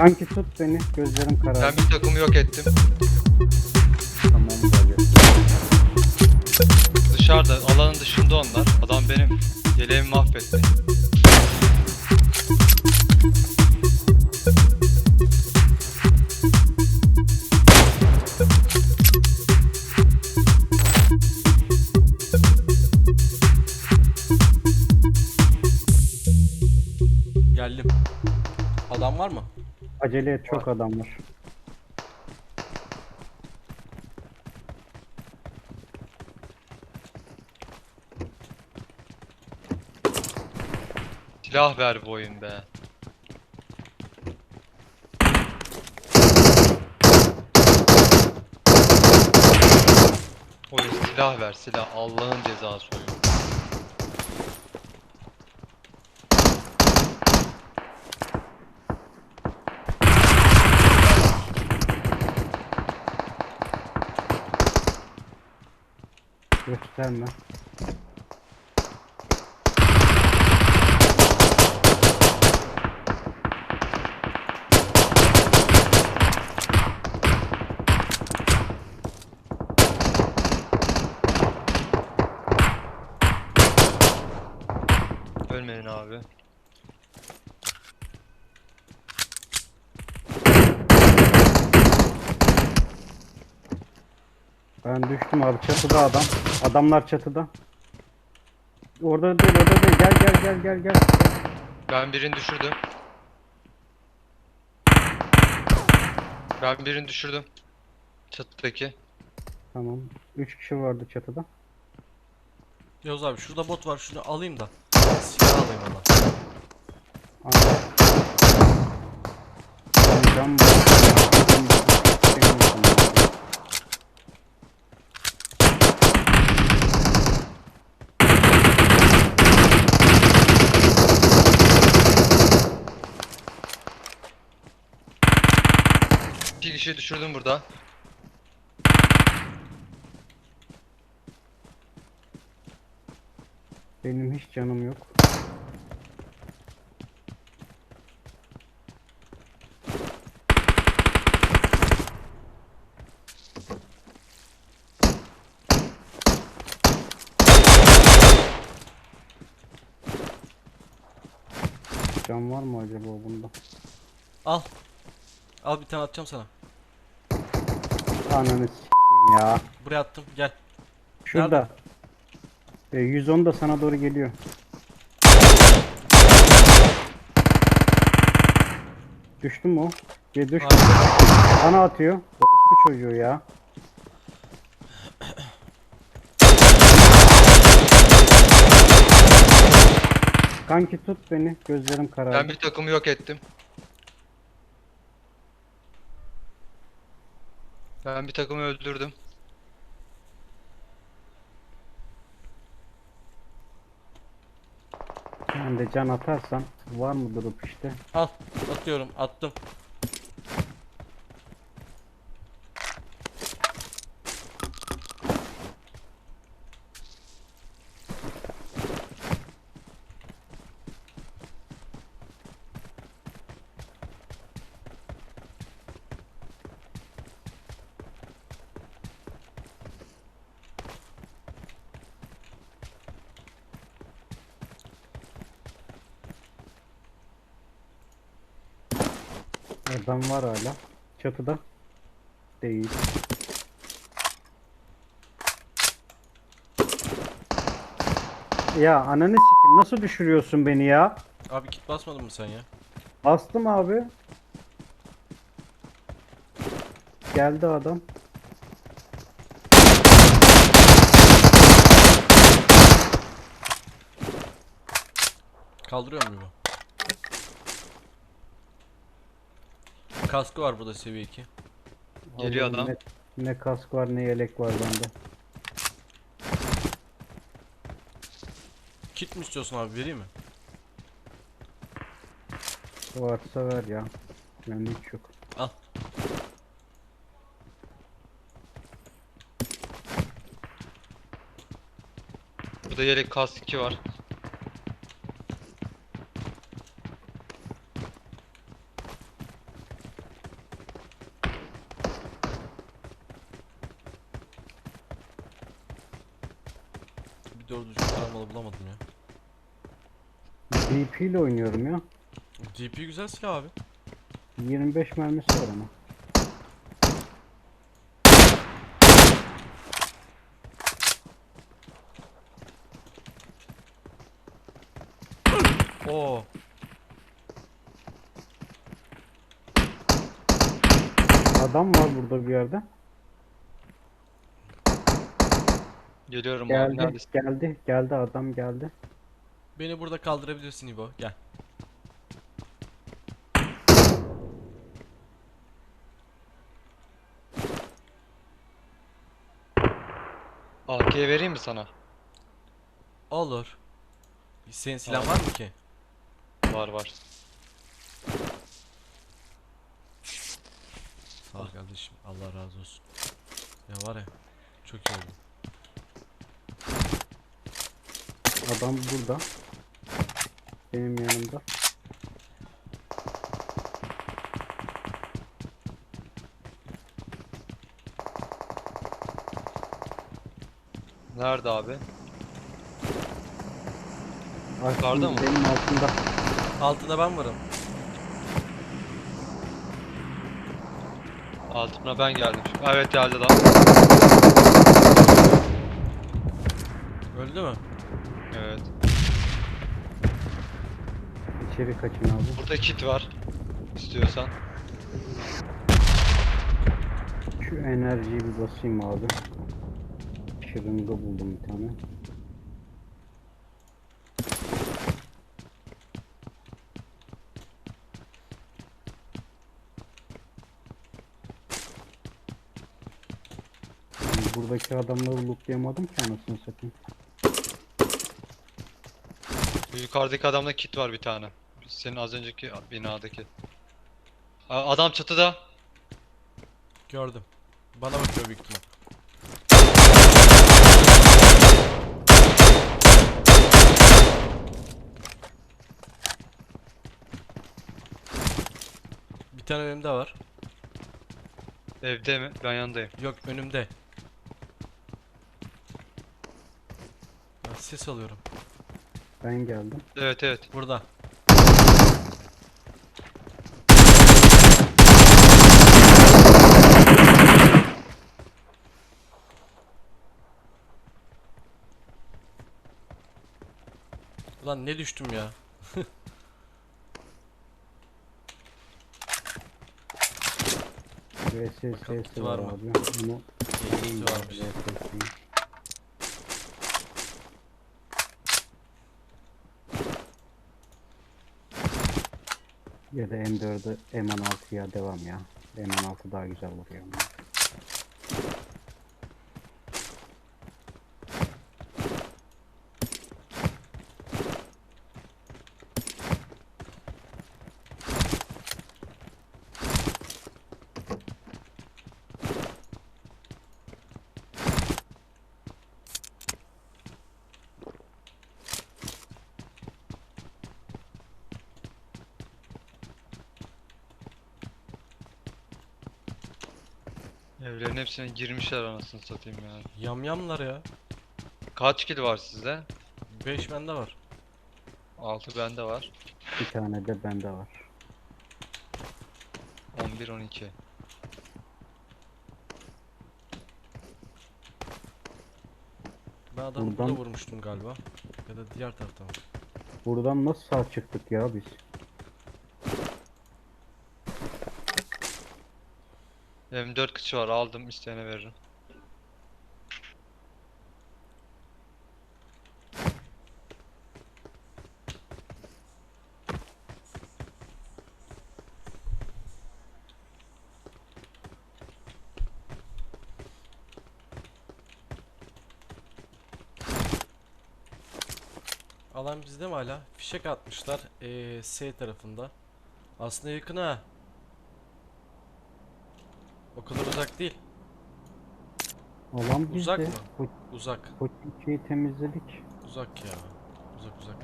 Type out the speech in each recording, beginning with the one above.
Kanki tut beni. Gözlerim karardı. Ben bir takımı yok ettim. Tamam böyle. Dışarıda, alanın dışında onlar. Adam benim yeleğimi mahvetti. Geldim. Adam var mı? Acele et çok adam var. Silah ver bu oyun be. Oyun silah ver silah. Allah'ın cezası Gösterme. Ölmeyin abi. Ben düştüm abi çatıda adam. Adamlar çatıda. Orada değil orada değil. Gel gel gel gel gel. Ben birini düşürdüm. Ben birini düşürdüm. Çatıdaki. Tamam. 3 kişi vardı çatıda. Yavuz abi şurada bot var şunu alayım da. Silah alayım ona. Cam Cam- Şey unuttum ya. İki kişi düşürdüm burada. Benim hiç canım yok. Can var mı acaba bunda? Al. Al bir tane atacağım sana. Ananı s**eyim ya. Buraya attım gel. Şurada. E, 110 da sana doğru geliyor. Düştü mü o? Ya düştü. Bana atıyor. Orospu çocuğu ya. Kanki tut beni. Gözlerim karardı. Ben bir takımı yok ettim. Ben bir takımı öldürdüm. Sen de can atarsan var mı durup işte. Al. Atıyorum attım. Adam var hala. Çatıda. Değil. Ya ananı sikim nasıl düşürüyorsun beni ya? Abi kit basmadın mı sen ya? Bastım abi. Geldi adam. Kaldırıyor mu bu? Kaskı var burada seviye 2. Geliyor adam. Ne, ne kask var ne yelek var bende. Kit mi istiyorsun abi vereyim mi? Varsa ver ya. Bende hiç yok. Al. Burada yelek kask 2 var. doğru düzgün taramalı bulamadım ya. DP ile oynuyorum ya. DP güzel silah abi. 25 mermisi var ama. Oo. Adam var burada bir yerde. Geliyorum abi Geldi, neredesin? geldi, geldi adam geldi. Beni burada kaldırabilirsin İbo. Gel. AK vereyim mi sana? Olur. Senin silah Tamam. var mı ki? Var var. Sağ ol kardeşim. Allah razı olsun. Ya var ya. Çok iyi oldu. Adam burada. Benim yanımda. Nerede abi? Aslında mı? Benim altında. Altında ben varım. Altına ben geldim. Evet geldi adam. Öldü mü? Evet. İçeri kaçın abi. Burada kit var. İstiyorsan. Şu enerjiyi bir basayım abi. Şırınga buldum bir tane. Buradaki adamları lootlayamadım ki anasını satayım. Yukarıdaki adamda kit var bir tane. Senin az önceki binadaki. Aa, Adam çatıda. Gördüm. Bana bakıyor büyük ihtimal. Bir tane önümde var. Evde mi? Ben yanındayım. Yok önümde. Ben ses alıyorum. Ben geldim. Evet evet. Burada. Ulan ne düştüm ya. Bakalım VSS'si var var mı? abi. Varmış. Ya da M4'ü M16'ya devam ya. M16 daha güzel vuruyor. ama. Evlerin hepsine girmişler anasını satayım yani. Yamyamlar ya. Kaç kill var sizde? 5 bende var. 6 bende var. Bir tane de bende var. 11 12. Ben adamı Buradan- burada vurmuştum galiba. Ya da diğer taraftan. Buradan nasıl sağ çıktık ya biz? M4 kıçı var aldım isteyene veririm. Alan bizde mi hala? Fişek atmışlar ee, S tarafında. Aslında yakın ha. O kadar uzak değil. Bizde. Uzak mı? Ko- Uzak. Koçinki'yi temizledik. Uzak ya. Uzak uzak.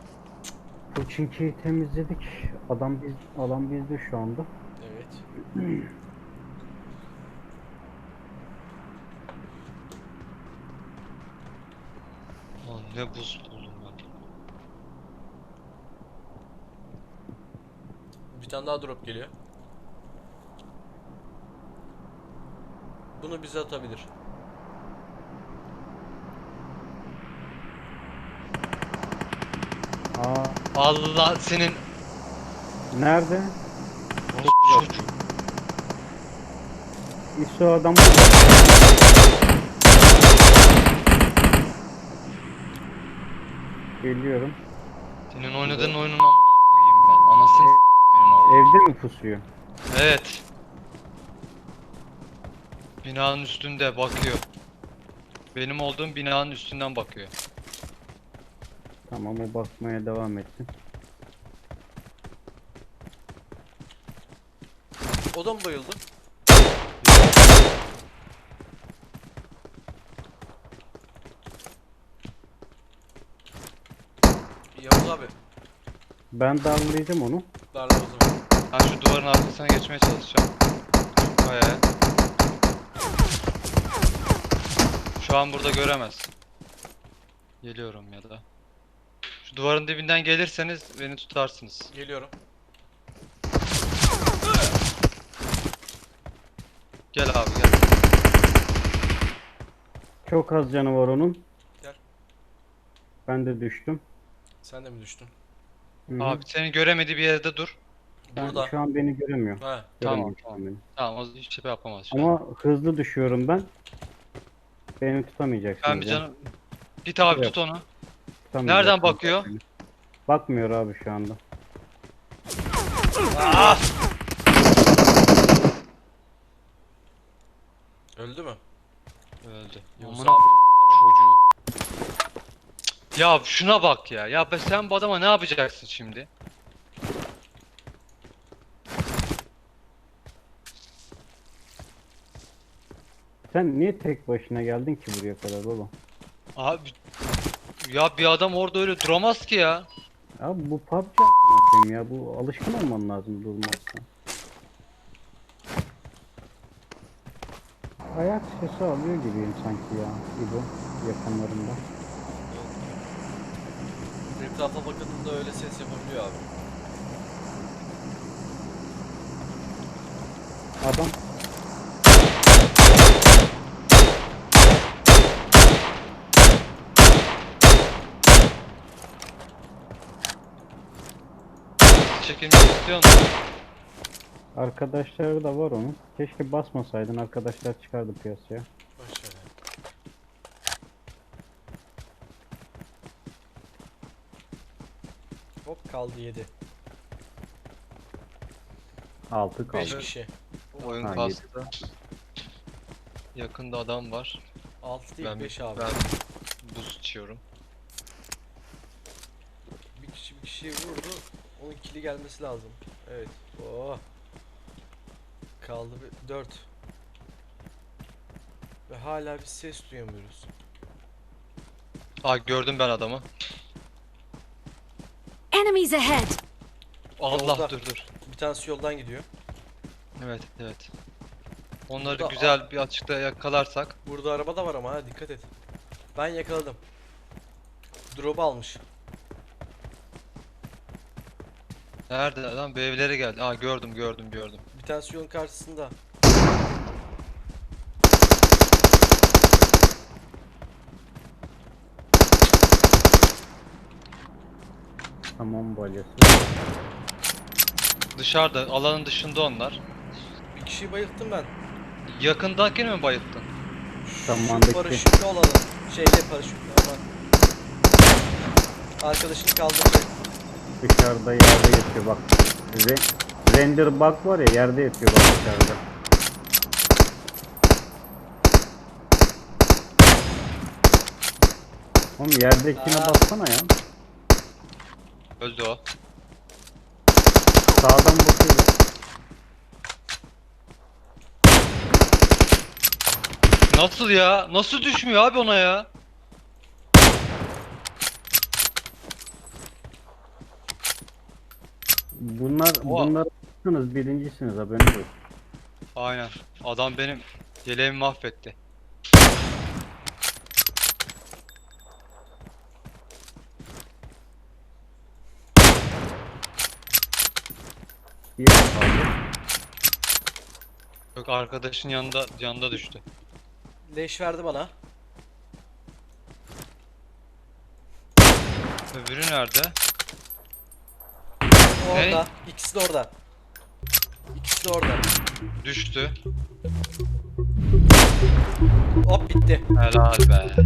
Koçinki'yi temizledik. Adam biz, alan bizde şu anda. Evet. Ne buz buldum ben. Bir tane daha drop geliyor. Bunu bize atabilir. Aa, Allah senin nerede? çocuk. İso adam Geliyorum. Senin oynadığın oyunun amına koyayım ben. Anasını oğlu. Evde mi pusuyor? Evet. Binanın üstünde bakıyor. Benim olduğum binanın üstünden bakıyor. Tamam o bakmaya devam etsin. O da mı bayıldı? Yavuz abi. Ben darlayacağım onu. Darla o zaman. Ben şu duvarın arkasına geçmeye çalışacağım. Şu Şu an burada göremez. Geliyorum ya da. Şu duvarın dibinden gelirseniz beni tutarsınız. Geliyorum. Gel abi gel. Çok az canı var onun. Gel. Ben de düştüm. Sen de mi düştün? Hı hı. Abi seni göremediği bir yerde dur. Ben Burada. şu an beni göremiyor. Ha. Tamam, Göremiyor şu tamam. an beni. Tamam o hiçbir şey yapamaz. şu an. Ama hızlı düşüyorum ben. Beni tutamayacaksınız. Ben bir canım... Git abi Evet. tut onu. Nereden bakıyor? Bakmıyor abi şu anda. Öldü mü? Öldü. Amına çocuğu. Ya şuna bak ya. Ya be sen bu adama ne yapacaksın şimdi? Sen niye tek başına geldin ki buraya kadar oğlum? Abi ya bir adam orada öyle duramaz ki ya. Abi bu PUBG a**ına koyayım ya. Bu alışkın olman lazım durmazsa. Ayak sesi alıyor gibiyim sanki ya. İbo yakınlarında. Etrafa bakıldığında öyle ses yapabiliyor abi. Adam Çekilmek istiyor musun? arkadaşları da var onun. Keşke basmasaydın arkadaşlar çıkardı piyasaya. Ya. Hop kaldı 7. 6 kaldı. 5 kişi. Oyun Ha, kastı. Yakında adam var. 6 değil Ben, 5 abi. ben buz içiyorum. Bir kişi bir kişiyi vurdu. Onun kili gelmesi lazım. Evet. Oo. Kaldı 4. Ve hala bir ses duyamıyoruz. Aa gördüm ben adamı. Enemies ahead! Allah Yolda. dur dur. Bir tanesi yoldan gidiyor. Evet evet. Onları Burada- güzel bir açıkta yakalarsak. Burada araba da var ama ha dikkat et. Ben yakaladım. Drop almış. Nerede lan? Bu evlere geldi. Aa gördüm gördüm gördüm. Bir tanesi yolun karşısında. Tamam balyası. Dışarıda alanın dışında onlar. Bir kişiyi bayılttım ben. Yakındakini mi bayılttın? Şu paraşütlü olanı. Şeyle paraşütlü ama. Arkadaşını kaldıracak. Dışarıda yerde yatıyor bak. Re- render bug var ya yerde yatıyor bak dışarıda. Oğlum yerdekine Aa. baksana ya. Öldü o. Sağdan bakıyor. Nasıl ya? Nasıl düşmüyor abi ona ya? Bunlar Oha. bunlar bunlar birincisiniz haberiniz olsun. Aynen. Adam benim yeleğimi mahvetti. İyi. Yok arkadaşın yanında yanında düştü. Leş verdi bana. Öbürü nerede? Orada. İkisi de orada. İkisi de orada. Düştü. Hop bitti. Helal be.